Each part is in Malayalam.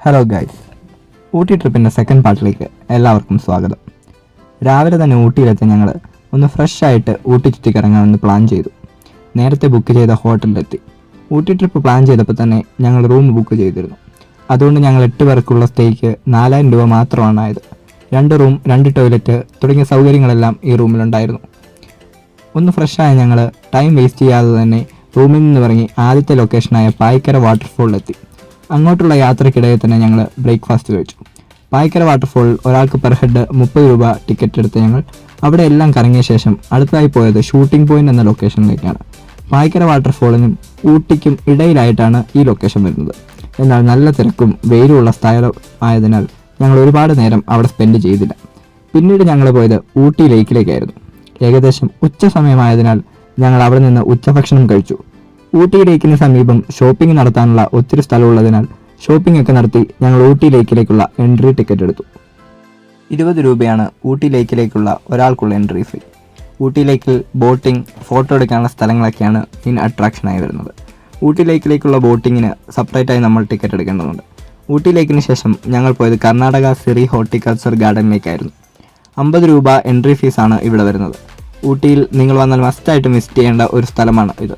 ഹലോ ഗൈസ് ഊട്ടി ട്രിപ്പിന്റെ സെക്കൻഡ് പാർട്ടിലേക്ക് എല്ലാവർക്കും സ്വാഗതം. രാവിലെ തന്നെ ഊട്ടിയിലെത്തി ഞങ്ങൾ ഒന്ന് ഫ്രഷ് ആയിട്ട് ഊട്ടി ചുറ്റിക്കിറങ്ങാമെന്ന് പ്ലാൻ ചെയ്തു. നേരത്തെ ബുക്ക് ചെയ്ത ഹോട്ടലിലെത്തി ഊട്ടി ട്രിപ്പ് പ്ലാൻ ചെയ്തപ്പോൾ തന്നെ ഞങ്ങൾ റൂം ബുക്ക് ചെയ്തിരുന്നു. അതുകൊണ്ട് ഞങ്ങൾ എട്ട് പേർക്കുള്ള സ്റ്റേക്ക് നാലായിരം രൂപ മാത്രമാണ് ആയത്. രണ്ട് റൂം രണ്ട് ടോയ്ലറ്റ് തുടങ്ങിയ സൗകര്യങ്ങളെല്ലാം ഈ റൂമിലുണ്ടായിരുന്നു ഒന്ന് ഫ്രഷായ ഞങ്ങൾ ടൈം വേസ്റ്റ് ചെയ്യാതെ തന്നെ റൂമിൽ നിന്ന് ഇറങ്ങി ആദ്യത്തെ ലൊക്കേഷനായ പായ്ക്കര വാട്ടർഫോളിലെത്തി അങ്ങോട്ടുള്ള യാത്രക്കിടയിൽ തന്നെ ഞങ്ങൾ ബ്രേക്ക്ഫാസ്റ്റ് കഴിച്ചു. പായ്ക്കര വാട്ടർഫോളിൽ ഒരാൾക്ക് പെർ ഹെഡ് മുപ്പത് രൂപ ടിക്കറ്റ് എടുത്ത് ഞങ്ങൾ അവിടെ എല്ലാം കറങ്ങിയ ശേഷം അടുത്തായി പോയത് ഷൂട്ടിംഗ് പോയിന്റ് എന്ന ലൊക്കേഷനിലേക്കാണ്. പായ്ക്കര വാട്ടർഫോളിനും ഊട്ടിക്കും ഇടയിലായിട്ടാണ് ഈ ലൊക്കേഷൻ വരുന്നത്. എന്നാൽ നല്ല തിരക്കും വെയിലുമുള്ള സ്ഥലം ആയതിനാൽ ഞങ്ങൾ ഒരുപാട് നേരം അവിടെ സ്പെൻഡ് ചെയ്തില്ല. പിന്നീട് ഞങ്ങൾ പോയത് ഊട്ടി ലേക്കിലേക്കായിരുന്നു. ഏകദേശം ഉച്ച സമയമായതിനാൽ ഞങ്ങൾ അവിടെ നിന്ന് ഉച്ചഭക്ഷണം കഴിച്ചു. ഊട്ടി ലേക്കിന് സമീപം ഷോപ്പിംഗ് നടത്താനുള്ള ഒത്തിരി സ്ഥലമുള്ളതിനാൽ ഷോപ്പിംഗ് ഒക്കെ നടത്തി ഞങ്ങൾ ഊട്ടി ലേക്കിലേക്കുള്ള എൻട്രി ടിക്കറ്റ് എടുത്തു. ഇരുപത് രൂപയാണ് ഊട്ടി ലേക്കിലേക്കുള്ള ഒരാൾക്കുള്ള എൻട്രി ഫീ ഊട്ടി ലേക്കിൽ ബോട്ടിംഗ് ഫോട്ടോ എടുക്കാനുള്ള സ്ഥലങ്ങളൊക്കെയാണ് മെയിൻ അട്രാക്ഷനായി വരുന്നത്. ഊട്ടി ലേക്കിലേക്കുള്ള ബോട്ടിങ്ങിന് സെപ്പറേറ്റായി നമ്മൾ ടിക്കറ്റ് എടുക്കേണ്ടതുണ്ട്. ഊട്ടി ലേക്കിന് ശേഷം ഞങ്ങൾ പോയത് കർണാടക സിറി ഹോർട്ടിക്കൾച്ചർ ഗാർഡനിലേക്കായിരുന്നു. അമ്പത് രൂപ എൻട്രി ഫീസാണ് ഇവിടെ വരുന്നത്. ഊട്ടിയിൽ നിങ്ങൾ വന്നാൽ മസ്റ്റായിട്ട് വിസിറ്റ് ചെയ്യേണ്ട ഒരു സ്ഥലമാണ് ഇത്.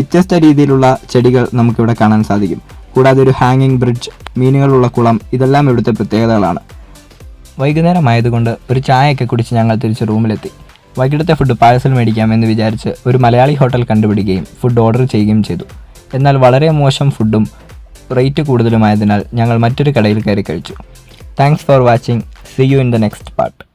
വ്യത്യസ്ത രീതിയിലുള്ള ചെടികൾ നമുക്കിവിടെ കാണാൻ സാധിക്കും. കൂടാതെ ഒരു ഹാങ്ങിങ് ബ്രിഡ്ജ് മീനുകളുള്ള കുളം ഇതെല്ലാം ഇവിടുത്തെ പ്രത്യേകതകളാണ്. വൈകുന്നേരം ആയതുകൊണ്ട് ഒരു ചായയൊക്കെ കുടിച്ച് ഞങ്ങൾ തിരിച്ച് റൂമിലെത്തി. വൈകിട്ടത്തെ ഫുഡ് പാഴ്സൽ മേടിക്കാമെന്ന് വിചാരിച്ച് ഒരു മലയാളി ഹോട്ടൽ കണ്ടുപിടിക്കുകയും ഫുഡ് ഓർഡർ ചെയ്യുകയും ചെയ്തു. എന്നാൽ വളരെ മോശം ഫുഡും റേറ്റ് കൂടുതലുമായതിനാൽ ഞങ്ങൾ മറ്റൊരു കടയിൽ കയറി കഴിച്ചു. Thanks for watching see you in the next part